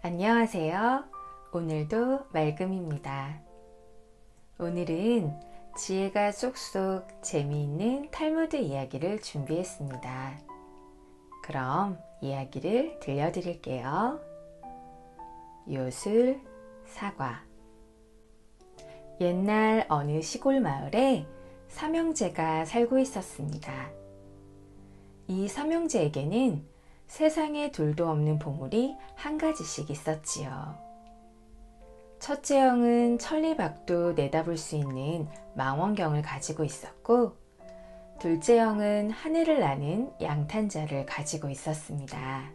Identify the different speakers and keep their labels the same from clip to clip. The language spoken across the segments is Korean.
Speaker 1: 안녕하세요. 오늘도 말금입니다. 오늘은 지혜가 쏙쏙 재미있는 탈무드 이야기를 준비했습니다. 그럼 이야기를 들려드릴게요. 요술, 사과. 옛날 어느 시골 마을에 삼형제가 살고 있었습니다. 이 삼형제에게는 세상에 둘도 없는 보물이 한 가지씩 있었지요. 첫째 형은 천리박도 내다볼 수 있는 망원경을 가지고 있었고, 둘째 형은 하늘을 나는 양탄자를 가지고 있었습니다.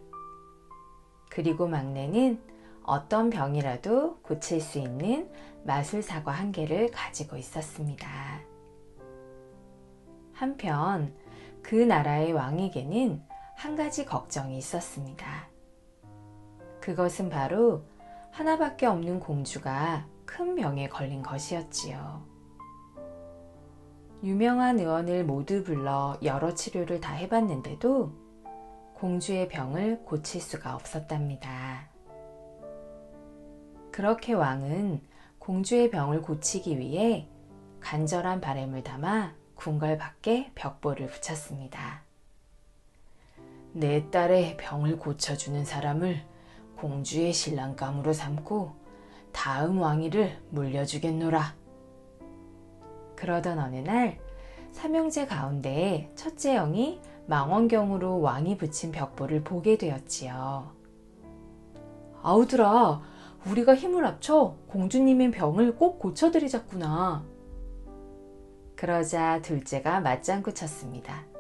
Speaker 1: 그리고 막내는 어떤 병이라도 고칠 수 있는 마술사과 한 개를 가지고 있었습니다. 한편 그 나라의 왕에게는 한 가지 걱정이 있었습니다. 그것은 바로 하나밖에 없는 공주가 큰 병에 걸린 것이었지요. 유명한 의원을 모두 불러 여러 치료를 다 해봤는데도 공주의 병을 고칠 수가 없었답니다. 그렇게 왕은 공주의 병을 고치기 위해 간절한 바램을 담아 궁궐 밖에 벽보를 붙였습니다. 내 딸의 병을 고쳐주는 사람을 공주의 신랑감으로 삼고 다음 왕위를 물려주겠노라. 그러던 어느 날 삼형제 가운데 첫째 형이 망원경으로 왕이 붙인 벽보를 보게 되었지요. 아우들아, 우리가 힘을 합쳐 공주님의 병을 꼭 고쳐드리자꾸나. 그러자 둘째가 맞장구 쳤습니다.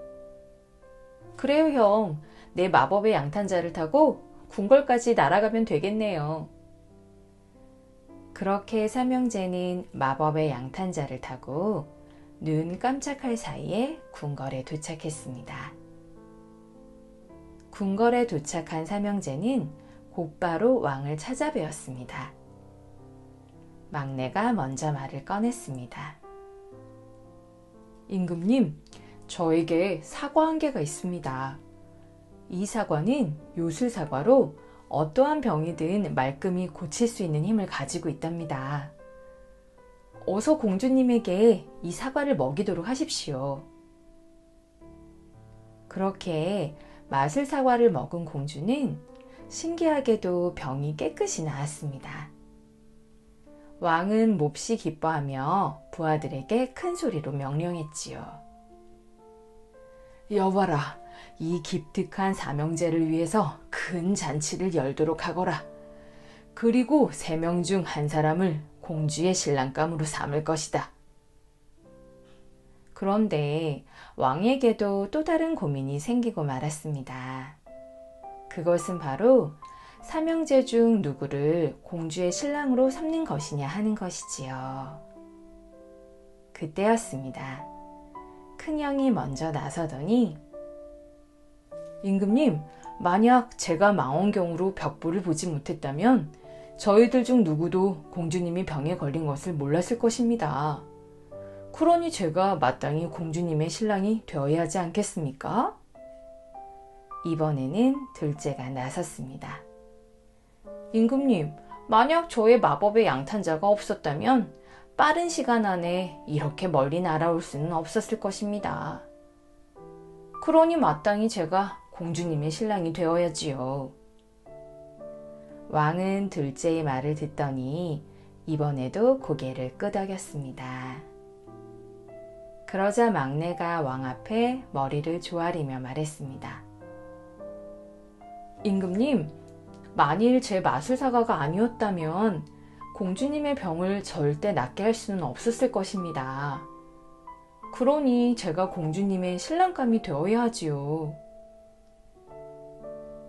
Speaker 1: 그래요, 형. 내 마법의 양탄자를 타고 궁궐까지 날아가면 되겠네요. 그렇게 삼형제는 마법의 양탄자를 타고 눈 깜짝할 사이에 궁궐에 도착했습니다. 궁궐에 도착한 삼형제는 곧바로 왕을 찾아뵈었습니다. 막내가 먼저 말을 꺼냈습니다. 임금님, 저에게 사과 한 개가 있습니다. 이 사과는 요술 사과로 어떠한 병이든 말끔히 고칠 수 있는 힘을 가지고 있답니다. 어서 공주님에게 이 사과를 먹이도록 하십시오. 그렇게 마술 사과를 먹은 공주는 신기하게도 병이 깨끗이 나았습니다. 왕은 몹시 기뻐하며 부하들에게 큰 소리로 명령했지요. 여봐라, 이 기특한 사명제를 위해서 큰 잔치를 열도록 하거라. 그리고 세 명 중 한 사람을 공주의 신랑감으로 삼을 것이다. 그런데 왕에게도 또 다른 고민이 생기고 말았습니다. 그것은 바로 삼형제 중 누구를 공주의 신랑으로 삼는 것이냐 하는 것이지요. 그때였습니다. 큰형이 먼저 나서더니 임금님, 만약 제가 망원경으로 벽보를 보지 못했다면 저희들 중 누구도 공주님이 병에 걸린 것을 몰랐을 것입니다. 그러니 제가 마땅히 공주님의 신랑이 되어야 하지 않겠습니까? 이번에는 둘째가 나섰습니다. 임금님, 만약 저의 마법의 양탄자가 없었다면 빠른 시간 안에 이렇게 멀리 날아올 수는 없었을 것입니다. 그러니 마땅히 제가 공주님의 신랑이 되어야지요. 왕은 둘째의 말을 듣더니 이번에도 고개를 끄덕였습니다. 그러자 막내가 왕 앞에 머리를 조아리며 말했습니다. 임금님, 만일 제 마술사과가 아니었다면 공주님의 병을 절대 낫게 할 수는 없었을 것입니다. 그러니 제가 공주님의 신랑감이 되어야 하지요.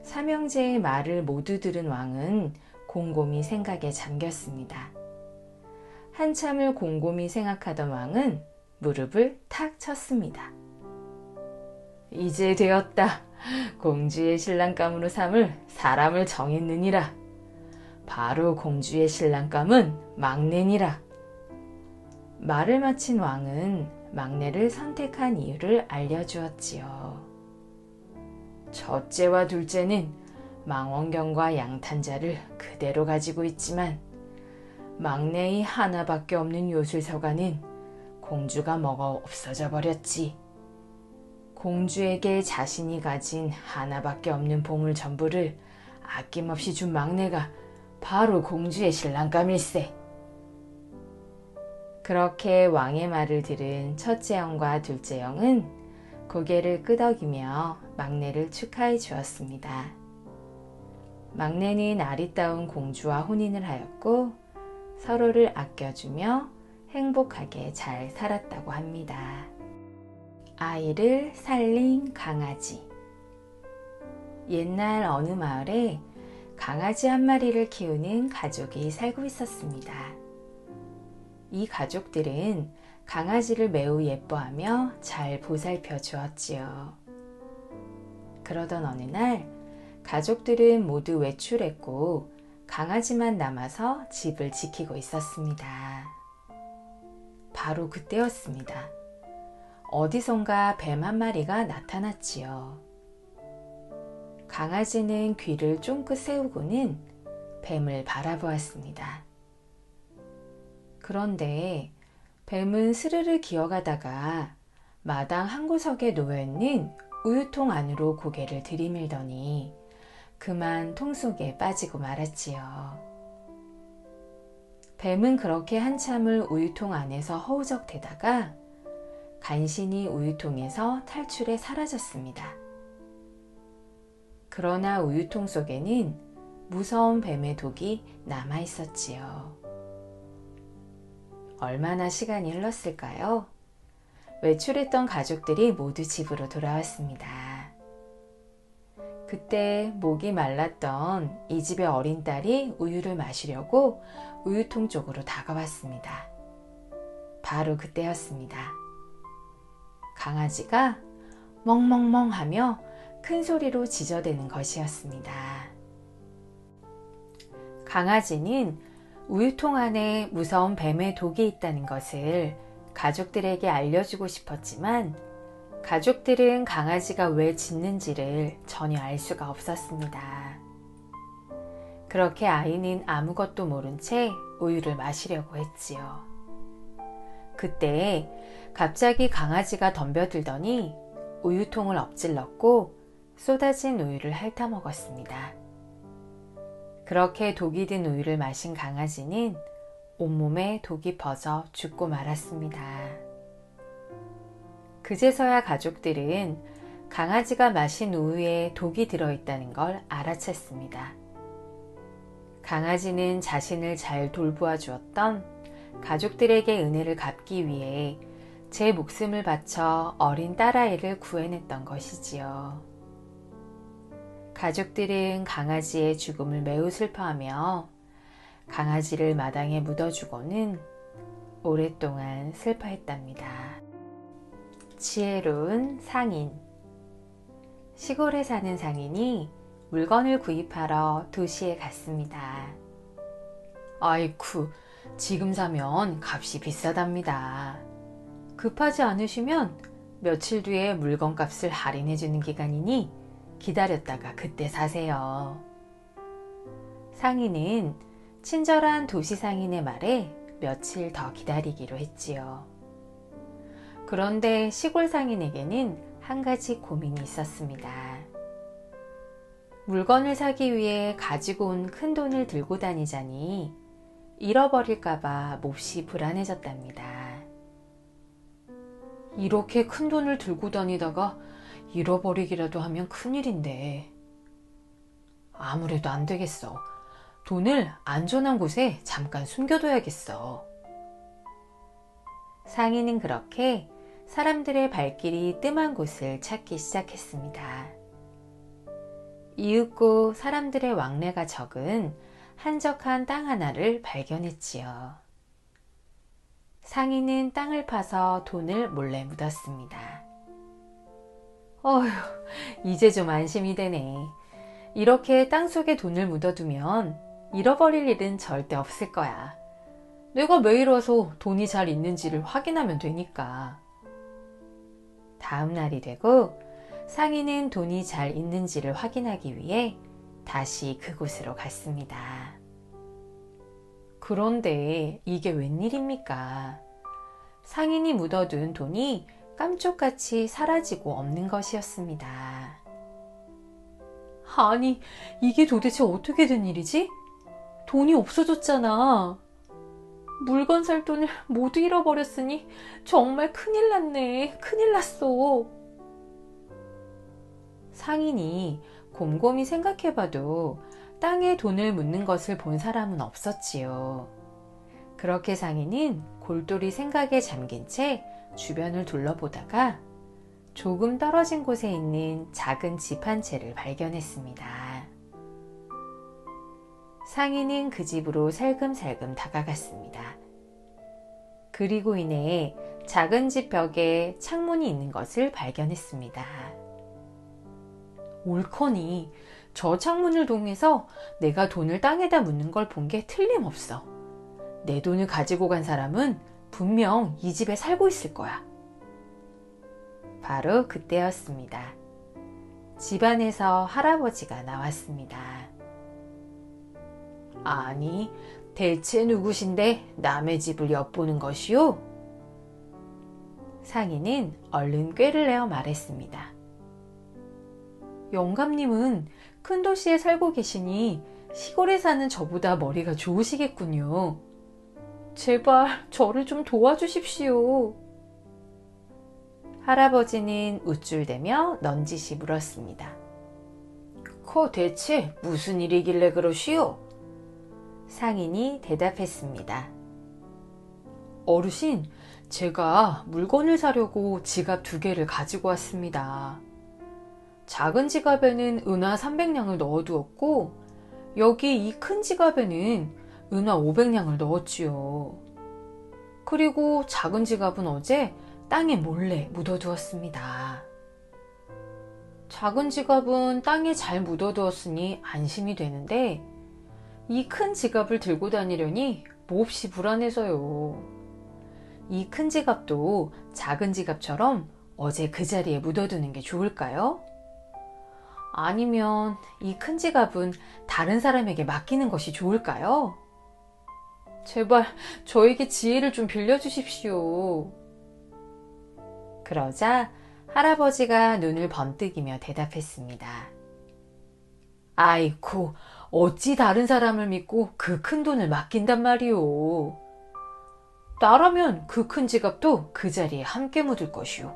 Speaker 1: 삼형제의 말을 모두 들은 왕은 곰곰이 생각에 잠겼습니다. 한참을 곰곰이 생각하던 왕은 무릎을 탁 쳤습니다. 이제 되었다. 공주의 신랑감으로 삼을 사람을 정했느니라. 바로 공주의 신랑감은 막내니라. 말을 마친 왕은 막내를 선택한 이유를 알려주었지요. 첫째와 둘째는 망원경과 양탄자를 그대로 가지고 있지만 막내의 하나밖에 없는 요술서가는 공주가 먹어 없어져 버렸지. 공주에게 자신이 가진 하나밖에 없는 보물 전부를 아낌없이 준 막내가 바로 공주의 신랑감일세. 그렇게 왕의 말을 들은 첫째 형과 둘째 형은 고개를 끄덕이며 막내를 축하해 주었습니다. 막내는 아리따운 공주와 혼인을 하였고 서로를 아껴주며 행복하게 잘 살았다고 합니다. 아이를 살린 강아지. 옛날 어느 마을에 강아지 한 마리를 키우는 가족이 살고 있었습니다. 이 가족들은 강아지를 매우 예뻐하며 잘 보살펴 주었지요. 그러던 어느 날 가족들은 모두 외출했고 강아지만 남아서 집을 지키고 있었습니다. 바로 그때였습니다. 어디선가 뱀 한 마리가 나타났지요. 강아지는 귀를 쫑긋 세우고는 뱀을 바라보았습니다. 그런데 뱀은 스르르 기어가다가 마당 한 구석에 놓여있는 우유통 안으로 고개를 들이밀더니 그만 통 속에 빠지고 말았지요. 뱀은 그렇게 한참을 우유통 안에서 허우적대다가 간신히 우유통에서 탈출해 사라졌습니다. 그러나 우유통 속에는 무서운 뱀의 독이 남아 있었지요. 얼마나 시간이 흘렀을까요? 외출했던 가족들이 모두 집으로 돌아왔습니다. 그때 목이 말랐던 이 집의 어린 딸이 우유를 마시려고 우유통 쪽으로 다가왔습니다. 바로 그때였습니다. 강아지가 멍멍멍 하며 큰 소리로 짖어대는 것이었습니다. 강아지는 우유통 안에 무서운 뱀의 독이 있다는 것을 가족들에게 알려주고 싶었지만 가족들은 강아지가 왜 짖는지를 전혀 알 수가 없었습니다. 그렇게 아이는 아무것도 모른 채 우유를 마시려고 했지요. 그때 갑자기 강아지가 덤벼들더니 우유통을 엎질렀고 쏟아진 우유를 핥아 먹었습니다. 그렇게 독이 든 우유를 마신 강아지는 온몸에 독이 퍼져 죽고 말았습니다. 그제서야 가족들은 강아지가 마신 우유에 독이 들어있다는 걸 알아챘습니다. 강아지는 자신을 잘 돌보아 주었던 가족들에게 은혜를 갚기 위해 제 목숨을 바쳐 어린 딸아이를 구해냈던 것이지요. 가족들은 강아지의 죽음을 매우 슬퍼하며 강아지를 마당에 묻어주고는 오랫동안 슬퍼했답니다. 지혜로운 상인 시골에 사는 상인이 물건을 구입하러 도시에 갔습니다. 아이쿠, 지금 사면 값이 비싸답니다. 급하지 않으시면 며칠 뒤에 물건 값을 할인해주는 기간이니 기다렸다가 그때 사세요. 상인은 친절한 도시 상인의 말에 며칠 더 기다리기로 했지요. 그런데 시골 상인에게는 한 가지 고민이 있었습니다. 물건을 사기 위해 가지고 온 큰 돈을 들고 다니자니 잃어버릴까봐 몹시 불안해졌답니다. 이렇게 큰 돈을 들고 다니다가 잃어버리기라도 하면 큰일인데. 아무래도 안 되겠어. 돈을 안전한 곳에 잠깐 숨겨둬야겠어. 상인은 그렇게 사람들의 발길이 뜸한 곳을 찾기 시작했습니다. 이윽고 사람들의 왕래가 적은 한적한 땅 하나를 발견했지요. 상인은 땅을 파서 돈을 몰래 묻었습니다. 어휴, 이제 좀 안심이 되네. 이렇게 땅 속에 돈을 묻어두면 잃어버릴 일은 절대 없을 거야. 내가 매일 와서 돈이 잘 있는지를 확인하면 되니까. 다음 날이 되고 상인은 돈이 잘 있는지를 확인하기 위해 다시 그곳으로 갔습니다. 그런데 이게 웬일입니까? 상인이 묻어둔 돈이 깜쪽같이 사라지고 없는 것이었습니다. 아니, 이게 도대체 어떻게 된 일이지? 돈이 없어졌잖아. 물건 살 돈을 모두 잃어버렸으니 정말 큰일 났네. 큰일 났어. 상인이 곰곰이 생각해봐도 땅에 돈을 묻는 것을 본 사람은 없었지요. 그렇게 상인은 골똘히 생각에 잠긴 채 주변을 둘러보다가 조금 떨어진 곳에 있는 작은 집 한 채를 발견했습니다. 상인은 그 집으로 살금살금 다가갔습니다. 그리고 이내 작은 집 벽에 창문이 있는 것을 발견했습니다. 옳거니 저 창문을 통해서 내가 돈을 땅에다 묻는 걸 본 게 틀림없어. 내 돈을 가지고 간 사람은 분명 이 집에 살고 있을 거야. 바로 그때였습니다. 집안에서 할아버지가 나왔습니다. 아니, 대체 누구신데 남의 집을 엿보는 것이오? 상인은 얼른 꾀를 내어 말했습니다. 영감님은 큰 도시에 살고 계시니 시골에 사는 저보다 머리가 좋으시겠군요. 제발 저를 좀 도와주십시오. 할아버지는 우쭐대며 넌지시 물었습니다. 코 대체 무슨 일이길래 그러시오? 상인이 대답했습니다. 어르신, 제가 물건을 사려고 지갑 두 개를 가지고 왔습니다. 작은 지갑에는 은화 300냥을 넣어두었고, 여기 이 큰 지갑에는 은화 500냥을 넣었지요. 그리고 작은 지갑은 어제 땅에 몰래 묻어두었습니다. 작은 지갑은 땅에 잘 묻어두었으니 안심이 되는데 이 큰 지갑을 들고 다니려니 몹시 불안해서요. 이 큰 지갑도 작은 지갑처럼 어제 그 자리에 묻어두는 게 좋을까요? 아니면 이 큰 지갑은 다른 사람에게 맡기는 것이 좋을까요? 제발 저에게 지혜를 좀 빌려주십시오. 그러자 할아버지가 눈을 번뜩이며 대답했습니다. 아이쿠, 어찌 다른 사람을 믿고 그 큰 돈을 맡긴단 말이오. 나라면 그 큰 지갑도 그 자리에 함께 묻을 것이오.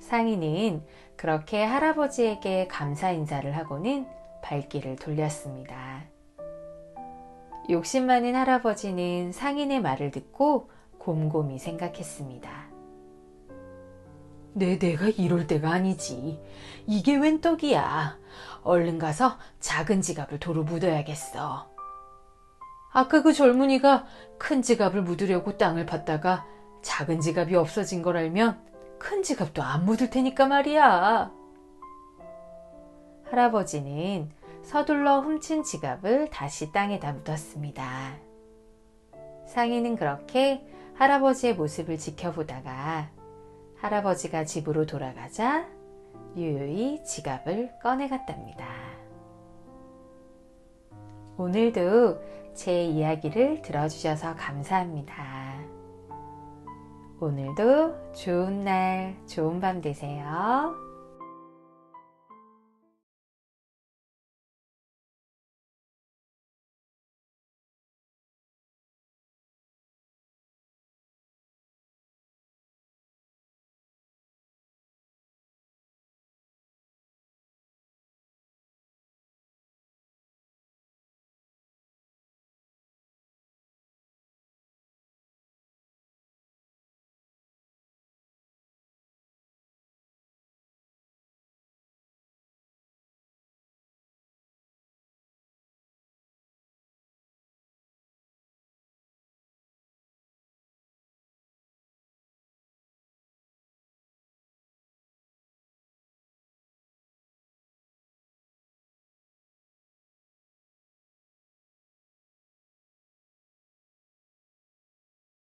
Speaker 1: 상인은 그렇게 할아버지에게 감사 인사를 하고는 발길을 돌렸습니다. 욕심 많은 할아버지는 상인의 말을 듣고 곰곰이 생각했습니다. 내 내가 이럴 때가 아니지. 이게 웬 떡이야. 얼른 가서 작은 지갑을 도로 묻어야겠어. 아까 그 젊은이가 큰 지갑을 묻으려고 땅을 팠다가 작은 지갑이 없어진 걸 알면 큰 지갑도 안 묻을 테니까 말이야. 할아버지는 서둘러 훔친 지갑을 다시 땅에다 묻었습니다. 상인은 그렇게 할아버지의 모습을 지켜보다가 할아버지가 집으로 돌아가자 유유히 지갑을 꺼내갔답니다. 오늘도 제 이야기를 들어주셔서 감사합니다. 오늘도 좋은 날, 좋은 밤 되세요.